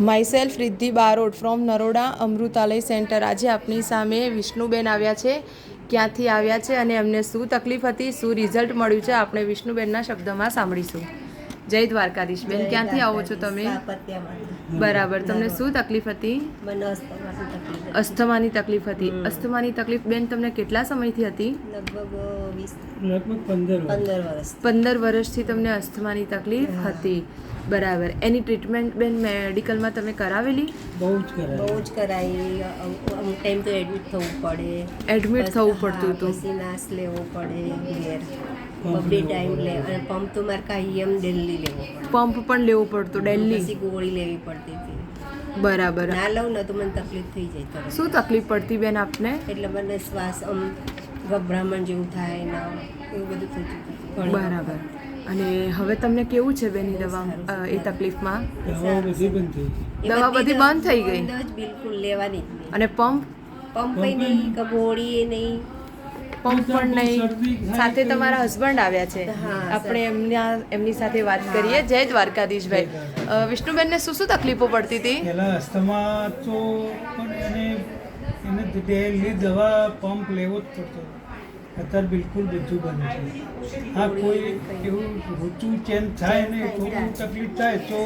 Myself Riddhi Barot from Naroda Amritalaya centre આજે આપની સામે વિષ્ણુબેન આવ્યા છે ક્યાંથી આવ્યા છે અને એમને શું તકલીફ હતી શું રિઝલ્ટ મળ્યું છે આપણે વિષ્ણુબેનના શબ્દમાં સાંભળીશું. જય દ્વારકાધીશ. બેન ક્યાંથી આવો છો તમે? બરાબર. તમને શું તકલીફ હતી. અસ્થમાની તકલીફ હતી. અસ્થમાની તકલીફ બેન તમને કેટલા સમયથી હતી? લગભગ પંદર વર્ષ. પંદર પંદર વર્ષથી તમને અસ્થમાની તકલીફ હતી. બરાબર. એની ટ્રીટમેન્ટ બેન મેડિકલમાં તમે કરાવેલી? બહુ જ કરાવી. બહુ જ કરાવી. અમુક ટાઈમ તો એડમિટ થવું પડે. એડમિટ થવું પડતું હતું. પછી નાશ લેવો પડે ઘેર. Pump time. લે અને પંપ તો મારે કાયમ દિલ્હી લેવો પંપ પણ લેવું પડતું પછી ગોળી લેવી પડતી હતી. બરાબર. ના લઉં ને તો મને તકલીફ થઈ જાય. શું તકલીફ પડતી બેન આપને? એટલે મને શ્વાસ આમ ગભરામણ જેવું થાય ના એવું બધું થતું બરાબર. અને હવે તમને કેવું છે બેન દવા એ તકલીફમાં બધી બંધ થઈ ગઈ. દવા બધી બંધ થઈ ગઈ? બિલકુલ લેવાની. અને પંપ? પંપ નહીં કબોળી નહીં. પંપ પણ નહીં. સાથે તમારા હસબન્ડ આવ્યા છે. હા, આપણે એમના એમની સાથે વાત કરીએ. જય દ્વારકાધીશભાઈ. વિષ્ણુબેનને શું શું તકલીફો પડતી હતી? પહેલા અસ્થમા તો પણ એને એને ડેલી દવા પંપ લેવો જ પડતો અત્યારે બિલકુલ બધું બંધ છે. હા કોઈ એવું ઋતુ ચેન્જ થાય ને થોડું તકલીફ થાય તો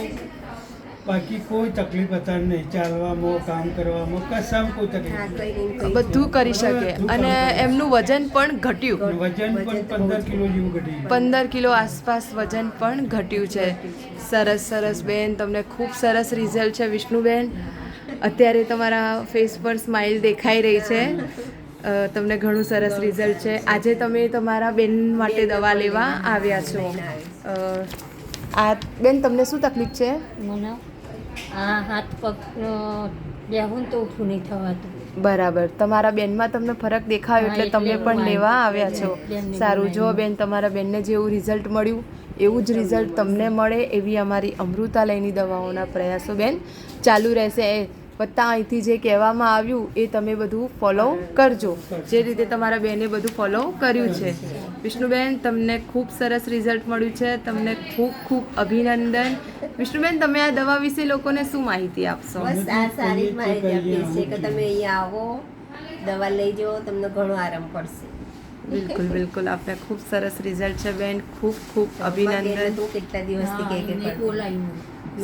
બાકી કોઈ તકલીફ અત્યારે નહીં. ચાલવામાં કામ કરવામાં કશામાં કોઈ તકલીફ બધું કરી શકે. અને એમનું વજન પણ ઘટ્યું. વજન પણ પંદર કિલો જેવું ઘટ્યું પંદર કિલો આસપાસ વજન પણ ઘટ્યું છે. સરસ સરસ બેન તમને ખૂબ સરસ રિઝલ્ટ છે વિષ્ણુબેન. અત્યારે તમારા ફેસ પર સ્માઇલ દેખાઈ રહી છે. તમને ઘણું સરસ રિઝલ્ટ છે. આજે તમે તમારા બેન માટે દવા લેવા આવ્યા છો. આ બેન તમને શું તકલીફ છે? મને આ હાથ પગ બેહું તો ઊઠું નહીં થવાતું. બરાબર. તમારા બેનમાં તમને ફરક દેખાયો એટલે તમે પણ લેવા આવ્યા છો. સારું. જો બેન તમારા બેનને જેવું રિઝલ્ટ મળ્યું એવું જ રિઝલ્ટ તમને મળે એવી અમારી અમૃતાલયની દવાઓના પ્રયાસો. બેન ચાલુ રહેશે. વત્તા અહીંથી જે કહેવામાં આવ્યું એ તમે બધું ફોલો કરજો. જે રીતે તમારા બેને બધું ફોલો કર્યું છે. વિષ્ણુબેન તમને ખૂબ સરસ રિઝલ્ટ મળ્યું છે. તમને ખૂબ ખૂબ અભિનંદન. વિષ્ણુબેન તમે આ દવા વિશે લોકોને શું માહિતી આપશો? બસ આ સારી જ માહિતી આપીએ છે કે તમે અહીંયા આવો દવા લઈ જાઓ તમને ઘણો આરામ પડશે. બિલકુલ બિલકુલ. આપને ખૂબ સરસ રિઝલ્ટ છે બેન. ખૂબ ખૂબ અભિનંદન. તો કેટલા દિવસથી કહે કે એને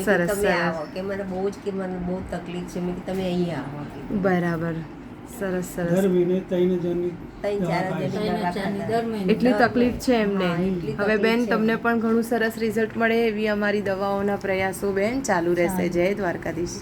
સરસ, તમે આવો. કે મને બહુ જ કે મને બહુ તકલીફ છે. મેં કે તમે અહીંયા આવો. બરાબર. સરસ દર સરસ એટલી તકલીફ છે એમને. હવે બેન તમને પણ ઘણું સરસ રિઝલ્ટ મળે એવી અમારી દવાઓના પ્રયાસો બેન. ચાલુ રહેશે. જય દ્વારકાધીશ.